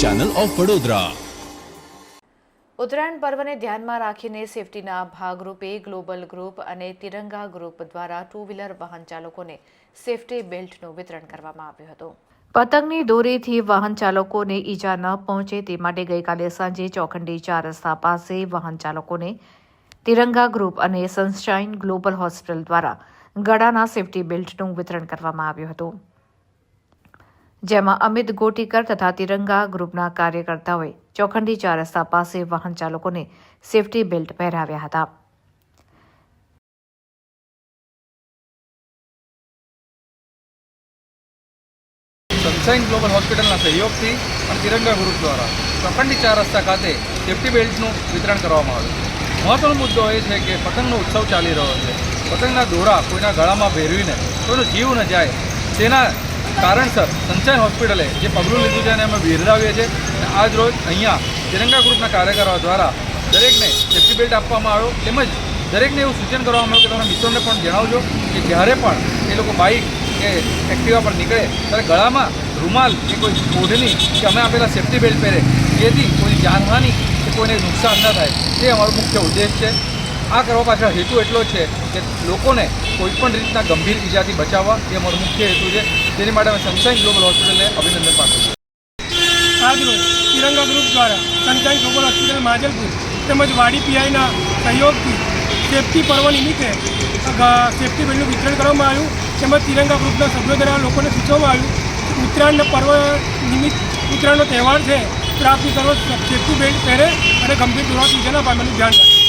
Channel of Vadodara Uttarayan પર્વને ધ્યાનમાં રાખીને સેફટીના ભાગરૂપે ગ્લોબલ ગ્રુપ અને તિરંગા ગ્રુપ દ્વારા ટુ વ્હીલર વાહન ચાલકોને સેફટી બેલ્ટનું વિતરણ કરવામાં આવ્યું હતું. પતંગની દોરીથી વાહન ચાલકોને ઈજા ન પહોંચે તે માટે ગઈકાલે સાંજે ચોખંડી ચાર રસ્તા પાસે વાહન ચાલકોને તિરંગા ગ્રુપ અને સનશાઇન ગ્લોબલ હોસ્પિટલ દ્વારા ગળાના સેફટી બેલ્ટનું વિતરણ કરવામાં આવ્યું હતું. જેમાં અમિત ગોટીકર તથા તિરંગા ગ્રુપના કાર્યકર્તાઓએ ચોખંડી ચાર રસ્તા પાસે વાહન ચાલકોને સેફટી બેલ્ટ પહેરાવ્યા હતા. સનસાઇન ગ્લોબલ હોસ્પિટલના સહયોગથી અને તિરંગા ગ્રુપ દ્વારા ચોખંડી ચાર રસ્તા ખાતે સેફ્ટી બેલ્ટનું વિતરણ કરવામાં આવ્યું મહત્વનો મુદ્દો એ છે કે પતંગનો ઉત્સવ ચાલી રહ્યો છે. પતંગના દોરા કોઈના ગળામાં ભેરવીને કોઈનો જીવ ન જાય તેના કારણસર સનસાઇન હોસ્પિટલે જે પગલું લીધું છે અને અમે બિરદાવીએ છીએ, અને આજ રોજ અહીંયા તિરંગા ગ્રુપના કાર્યકરો દ્વારા દરેકને સેફ્ટી બેલ્ટ આપવામાં આવ્યો. તેમજ દરેકને એવું સૂચન કરવામાં આવ્યું કે તમારા મિત્રોને પણ જણાવજો કે જ્યારે પણ એ લોકો બાઇક કે એક્ટિવા પર નીકળે, ત્યારે ગળામાં રૂમાલ કે કોઈ ઓઢણી કે અમે આપેલા સેફ્ટી બેલ્ટ પહેરે, જેથી કોઈની જાનહાની કે કોઈને નુકસાન ન થાય. તે અમારો મુખ્ય ઉદ્દેશ છે. આ કરવા પાછળ હેતુ એટલો છે કે લોકોને કોઈપણ રીતના ગંભીર ઇજાથી બચાવવા એ અમારો મુખ્ય હેતુ છે. તેની માટે અમે સનશાઇન ગ્લોબલ હોસ્પિટલને અભિનંદન પાઠવું છું. આજરોજ તિરંગા ગ્રુપ દ્વારા સનશાઇન ગ્લોબલ હોસ્પિટલ માજલપુર તેમજ વાડી પીઆઈના સહયોગથી સેફટી પર્વ નિમિત્તે સેફટી બેલ્ટનું વિતરણ કરવામાં આવ્યું. તેમજ તિરંગા ગ્રુપના સભ્યો દ્વારા લોકોને સૂચવવામાં આવ્યું ઉત્તરાયણના પર્વ નિમિત્ત ઉત્તરાયણનો તહેવાર છે. તો આપની સર્વ સેફટી બેલ્ટ પહેરે અને ગંભીર દોરાથી ઇજા ન ધ્યાન રાખે.